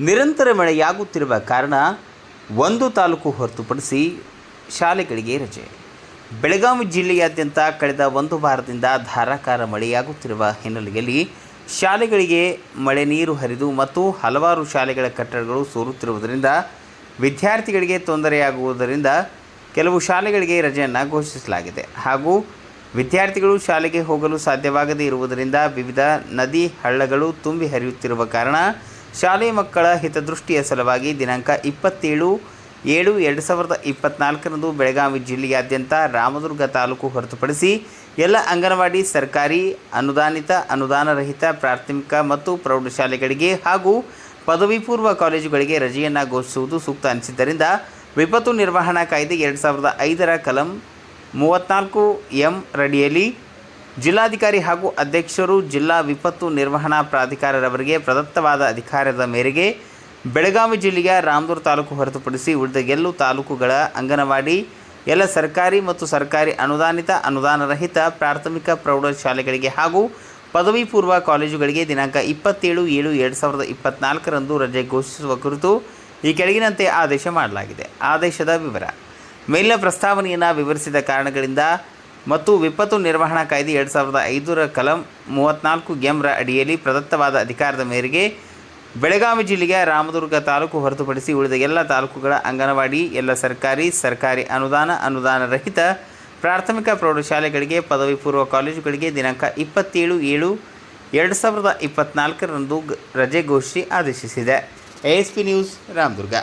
ನಿರಂತರ ಮಳೆಯಾಗುತ್ತಿರುವ ಕಾರಣ ಒಂದು ತಾಲೂಕು ಹೊರತುಪಡಿಸಿ ಶಾಲೆಗಳಿಗೆ ರಜೆ. ಬೆಳಗಾವಿ ಜಿಲ್ಲೆಯಾದ್ಯಂತ ಕಳೆದ ಒಂದು ವಾರದಿಂದ ಧಾರಾಕಾರ ಮಳೆಯಾಗುತ್ತಿರುವ ಹಿನ್ನೆಲೆಯಲ್ಲಿ ಶಾಲೆಗಳಿಗೆ ಮಳೆ ನೀರು ಹರಿದು ಮತ್ತು ಹಲವಾರು ಶಾಲೆಗಳ ಕಟ್ಟಡಗಳು ಸೋರುತ್ತಿರುವುದರಿಂದ ವಿದ್ಯಾರ್ಥಿಗಳಿಗೆ ತೊಂದರೆಯಾಗುವುದರಿಂದ ಕೆಲವು ಶಾಲೆಗಳಿಗೆ ರಜೆಯನ್ನು ಘೋಷಿಸಲಾಗಿದೆ. ಹಾಗೂ ವಿದ್ಯಾರ್ಥಿಗಳು ಶಾಲೆಗೆ ಹೋಗಲು ಸಾಧ್ಯವಾಗದೇ ಇರುವುದರಿಂದ ವಿವಿಧ ನದಿ ಹಳ್ಳಗಳು ತುಂಬಿ ಹರಿಯುತ್ತಿರುವ ಕಾರಣ ಶಾಲೆ ಮಕ್ಕಳ ಹಿತದೃಷ್ಟಿಯ ಸಲುವಾಗಿ ದಿನಾಂಕ ಇಪ್ಪತ್ತೇಳು ಏಳು ಎರಡು ಸಾವಿರದ ಇಪ್ಪತ್ನಾಲ್ಕರಂದು ಬೆಳಗಾವಿ ಜಿಲ್ಲೆಯಾದ್ಯಂತ ರಾಮದುರ್ಗ ತಾಲೂಕು ಹೊರತುಪಡಿಸಿ ಎಲ್ಲ ಅಂಗನವಾಡಿ, ಸರ್ಕಾರಿ, ಅನುದಾನಿತ, ಅನುದಾನರಹಿತ, ಪ್ರಾಥಮಿಕ ಮತ್ತು ಪ್ರೌಢಶಾಲೆಗಳಿಗೆ ಹಾಗೂ ಪದವಿ ಪೂರ್ವ ಕಾಲೇಜುಗಳಿಗೆ ರಜೆಯನ್ನು ಘೋಷಿಸುವುದು ಸೂಕ್ತ ಅನಿಸಿದ್ದರಿಂದ ವಿಪತ್ತು ನಿರ್ವಹಣಾ ಕಾಯ್ದೆ ಎರಡು ಸಾವಿರದ ಐದರ ಕಲಂ ಮೂವತ್ತ್ನಾಲ್ಕು ಎಂ ರಡಿಯಲ್ಲಿ ಜಿಲ್ಲಾಧಿಕಾರಿ ಹಾಗೂ ಅಧ್ಯಕ್ಷರು ಜಿಲ್ಲಾ ವಿಪತ್ತು ನಿರ್ವಹಣಾ ಪ್ರಾಧಿಕಾರರವರಿಗೆ ಪ್ರದತ್ತವಾದ ಅಧಿಕಾರದ ಮೇರೆಗೆ ಬೆಳಗಾವಿ ಜಿಲ್ಲೆಯ ರಾಮದೂರು ತಾಲೂಕು ಹೊರತುಪಡಿಸಿ ಉಳಿದ ಎಲ್ಲೂ ತಾಲೂಕುಗಳ ಅಂಗನವಾಡಿ, ಎಲ್ಲ ಸರ್ಕಾರಿ ಮತ್ತು ಸರ್ಕಾರಿ ಅನುದಾನಿತ, ಅನುದಾನರಹಿತ, ಪ್ರಾಥಮಿಕ ಪ್ರೌಢಶಾಲೆಗಳಿಗೆ ಹಾಗೂ ಪದವಿ ಪೂರ್ವ ಕಾಲೇಜುಗಳಿಗೆ ದಿನಾಂಕ ಇಪ್ಪತ್ತೇಳು ಏಳು ಎರಡು ಸಾವಿರದ ಇಪ್ಪತ್ನಾಲ್ಕರಂದು ರಜೆ ಘೋಷಿಸುವ ಕುರಿತು ಈ ಕೆಳಗಿನಂತೆ ಆದೇಶ ಮಾಡಲಾಗಿದೆ. ಆದೇಶದ ವಿವರ. ಮೇಲಿನ ಪ್ರಸ್ತಾವನೆಯನ್ನು ವಿವರಿಸಿದ ಕಾರಣಗಳಿಂದ ಮತ್ತು ವಿಪತ್ತು ನಿರ್ವಹಣಾ ಕಾಯ್ದೆ ಎರಡು ಸಾವಿರದ ಐದರ ಕಲಂ ಮೂವತ್ತ್ನಾಲ್ಕು ಗೆಮ್ರ ಅಡಿಯಲ್ಲಿ ಪ್ರದತ್ತವಾದ ಅಧಿಕಾರದ ಮೇರೆಗೆ ಬೆಳಗಾವಿ ಜಿಲ್ಲೆಯ ರಾಮದುರ್ಗ ತಾಲೂಕು ಹೊರತುಪಡಿಸಿ ಉಳಿದ ಎಲ್ಲ ತಾಲೂಕುಗಳ ಅಂಗನವಾಡಿ, ಎಲ್ಲ ಸರ್ಕಾರಿ ಸರ್ಕಾರಿ ಅನುದಾನ ಅನುದಾನ ರಹಿತ ಪ್ರಾಥಮಿಕ ಪ್ರೌಢಶಾಲೆಗಳಿಗೆ, ಪದವಿ ಪೂರ್ವ ಕಾಲೇಜುಗಳಿಗೆ ದಿನಾಂಕ ಇಪ್ಪತ್ತೇಳು ಏಳು ಎರಡು ಸಾವಿರದ ಇಪ್ಪತ್ನಾಲ್ಕರಂದು ರಜೆ ಘೋಷಿಸಿ ಆದೇಶಿಸಿದೆ. A news, Ramdurg.